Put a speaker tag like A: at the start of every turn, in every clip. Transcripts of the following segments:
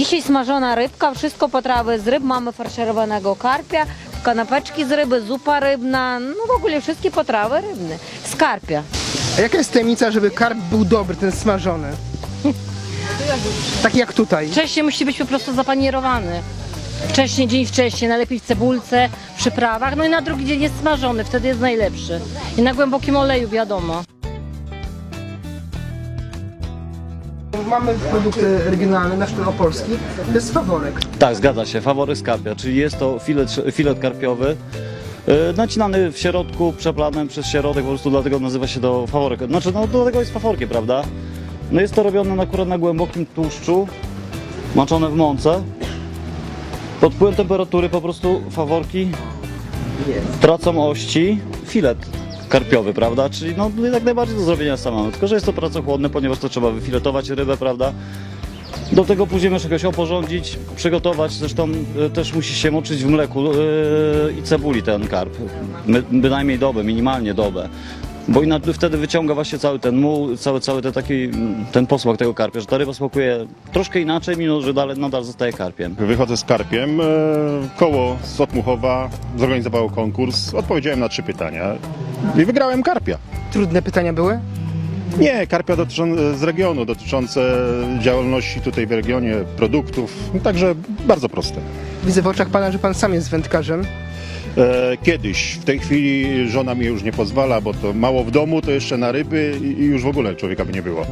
A: Dzisiaj smażona rybka, wszystko potrawy z ryb. Mamy farszerowanego karpia, kanapeczki z ryby, zupa rybna, no w ogóle wszystkie potrawy rybne. Z karpia.
B: A jaka jest tajemnica, żeby karp był dobry, ten smażony? Taki jak tutaj.
C: Wcześniej musi być po prostu zapanierowany. Wcześniej, dzień wcześniej, najlepiej w cebulce, w przyprawach, no i na drugi dzień jest smażony, wtedy jest najlepszy. I na głębokim oleju, wiadomo.
B: Mamy produkty regionalne, nasz opolski. To jest faworek.
D: Tak, zgadza się. Fawory z karpia, czyli jest to filet, filet karpiowy. yy, Nacinany w środku, przeplanem przez środek, po prostu dlatego nazywa się to faworek. Znaczy, no dlatego jest faworkiem, prawda? No jest to robione akurat na głębokim tłuszczu, moczone w mące. Pod wpływem temperatury po prostu faworki tracą ości, filet karpiowy, prawda? Czyli no jak najbardziej do zrobienia samemu, tylko że jest to pracochłonne, ponieważ to trzeba wyfiletować rybę, prawda? Do tego później muszę jakoś oporządzić, przygotować, zresztą y, też musi się moczyć w mleku y, i cebuli ten karp, My, bynajmniej dobę, minimalnie dobę. Bo inaczej wtedy wyciąga właśnie cały ten muł, cały, cały ten taki, ten posmak tego karpia, że ta ryba smakuje troszkę inaczej, mimo że dalej, nadal zostaje karpiem.
E: Wychodzę z karpiem. e, Koło z Otmuchowa zorganizowało konkurs. Odpowiedziałem na trzy pytania i wygrałem karpia.
B: Trudne pytania były?
E: Nie, karpia z regionu, dotyczące działalności tutaj w regionie, produktów. Także bardzo proste.
B: Widzę w oczach pana, że pan sam jest wędkarzem.
E: E, Kiedyś, w tej chwili żona mi już nie pozwala, bo to mało w domu, to jeszcze na ryby i i już w ogóle człowieka by nie było.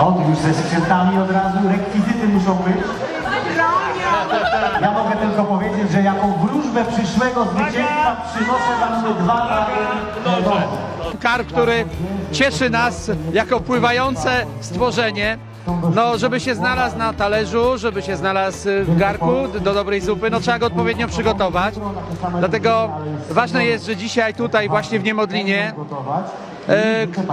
F: O, już ze sprzętami od razu, rekwizyty muszą być. Ja mogę tylko powiedzieć, że jako wróżbę przyszłego zwycięstwa przynoszę wam dwa nowe.
G: karp, który cieszy nas jako pływające stworzenie. No, żeby się znalazł na talerzu, żeby się znalazł w garku do dobrej zupy, no trzeba go odpowiednio przygotować. Dlatego ważne jest, że dzisiaj tutaj właśnie w Niemodlinie,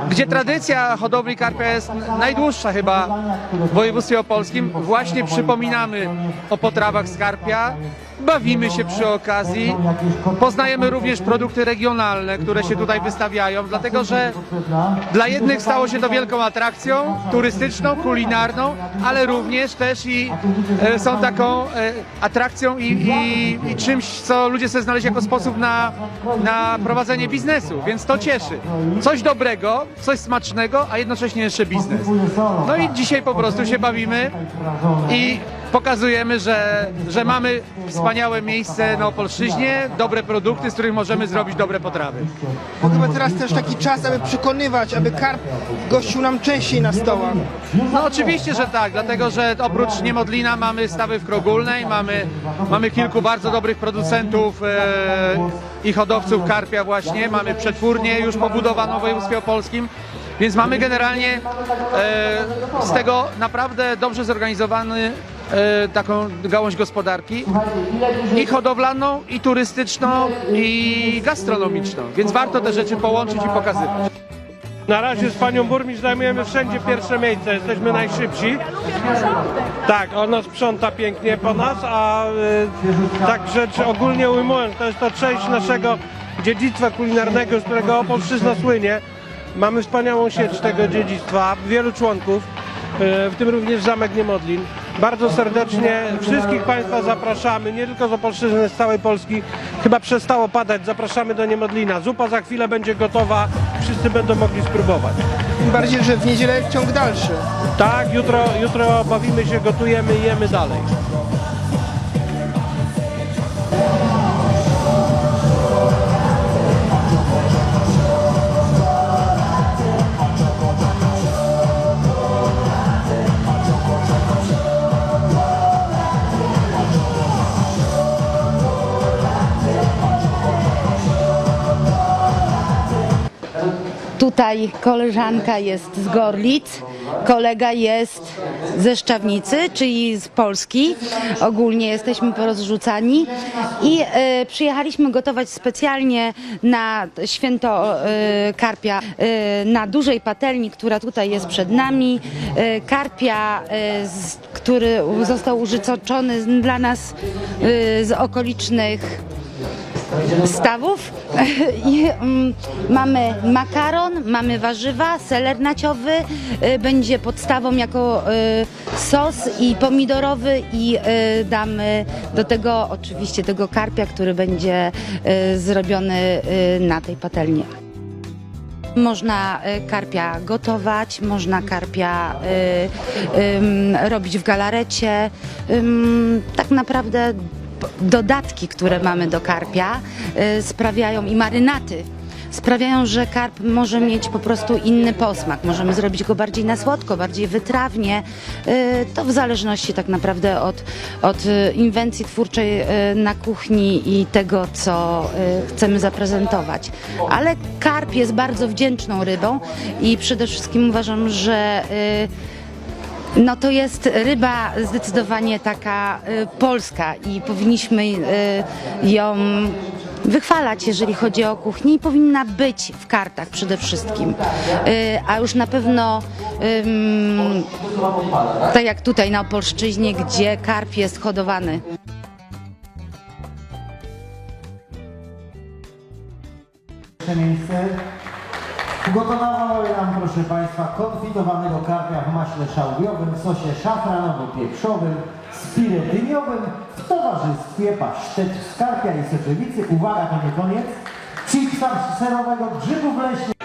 G: gdzie tradycja hodowli karpia jest najdłuższa chyba w województwie opolskim, właśnie przypominamy o potrawach z karpia, bawimy się przy okazji, poznajemy również produkty regionalne, które się tutaj wystawiają, dlatego że dla jednych stało się to wielką atrakcją turystyczną, kulinarną, ale również też i e, są taką e, atrakcją i, i, i czymś, co ludzie sobie znaleźli jako sposób na, na prowadzenie biznesu, więc to cieszy. Coś dobrego, coś smacznego, a jednocześnie jeszcze biznes. No i dzisiaj po prostu się bawimy i pokazujemy, że, że mamy wspaniałe miejsce na Opolszczyźnie, dobre produkty, z których możemy zrobić dobre potrawy.
B: Bo chyba teraz też taki czas, aby przekonywać, aby karp gościł nam częściej na stołach.
G: No oczywiście, że tak, dlatego że oprócz Niemodlina mamy stawy w Krogólnej, mamy, mamy kilku bardzo dobrych producentów e, i hodowców karpia właśnie, mamy przetwórnię już pobudowaną w województwie opolskim, więc mamy generalnie e, z tego naprawdę dobrze zorganizowany taką gałąź gospodarki i hodowlaną, i turystyczną, i gastronomiczną, więc warto te rzeczy połączyć i pokazywać.
H: Na razie z panią burmistrz zajmujemy wszędzie pierwsze miejsce, jesteśmy najszybsi. Tak, ona sprząta pięknie po nas, a y, tak rzecz ogólnie ujmując, to jest to część naszego dziedzictwa kulinarnego, z którego Opolszczyzna słynie. Mamy wspaniałą sieć tego dziedzictwa, wielu członków, y, w tym również Zamek Niemodlin. Bardzo serdecznie wszystkich Państwa zapraszamy, nie tylko z Opolszczyzny, z całej Polski. Chyba przestało padać, zapraszamy do Niemodlina. Zupa za chwilę będzie gotowa, wszyscy będą mogli spróbować.
B: Tym bardziej, że w niedzielę ciąg dalszy.
H: Tak, jutro, jutro bawimy się, gotujemy i jemy dalej.
I: Tutaj koleżanka jest z Gorlic, kolega jest ze Szczawnicy, czyli z Polski. Ogólnie jesteśmy porozrzucani i e, przyjechaliśmy gotować specjalnie na święto e, karpia e, na dużej patelni, która tutaj jest przed nami. E, karpia, e, z, który został użycoczony dla nas e, z okolicznych stawów i mm, mamy makaron, mamy warzywa, seler naciowy, y, będzie podstawą jako y, sos i pomidorowy i y, damy do tego oczywiście tego karpia, który będzie y, zrobiony y, na tej patelni. Można y, karpia gotować, można karpia y, robić w galarecie. Tak naprawdę dodatki, które mamy do karpia y, sprawiają i marynaty sprawiają, że karp może mieć po prostu inny posmak. Możemy zrobić go bardziej na słodko, bardziej wytrawnie. Y, To w zależności tak naprawdę od, od y, inwencji twórczej na kuchni i tego, co chcemy zaprezentować. Ale karp jest bardzo wdzięczną rybą i przede wszystkim uważam, że no to jest ryba zdecydowanie taka y, polska i powinniśmy y, ją wychwalać, jeżeli chodzi o kuchnię i powinna być w kartach przede wszystkim. Y, a już na pewno tak jak tutaj na Opolszczyźnie, gdzie karp jest hodowany.
F: Pierwsze miejsce. Ugotowały nam, proszę Państwa, konfitowanego karpia w maśle szałwiowym, sosie szafranowo-pieprzowym, spirytyniowym, w towarzystwie pasztet z karpia i soczewicy. Uwaga, to nie koniec. Chipsa serowego, grzybów leśnych.